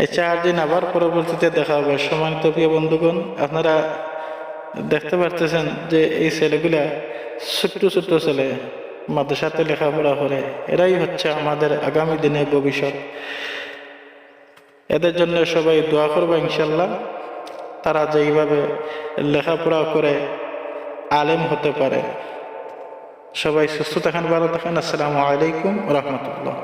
এই চার দিন আবার পরবর্তীতে দেখা হবে সম্মানিত প্রিয় বন্ধুগণ আপনারা দেখতে পারতেছেন যে এই ছেলেগুলা ছোট্ট ছোট্ট ছেলে মাদ্রাসাতে লেখাপড়া করে এরাই হচ্ছে আমাদের আগামী দিনের ভবিষ্যৎ এদের জন্য সবাই দোয়া করব ইনশাল্লাহ। তারা যেইভাবে লেখাপড়া করে আলেম হতে পারে। সবাই সুস্থ থাকেন, ভালো থাকেন। আসসালামু আলাইকুম রহমতুল্লাহ।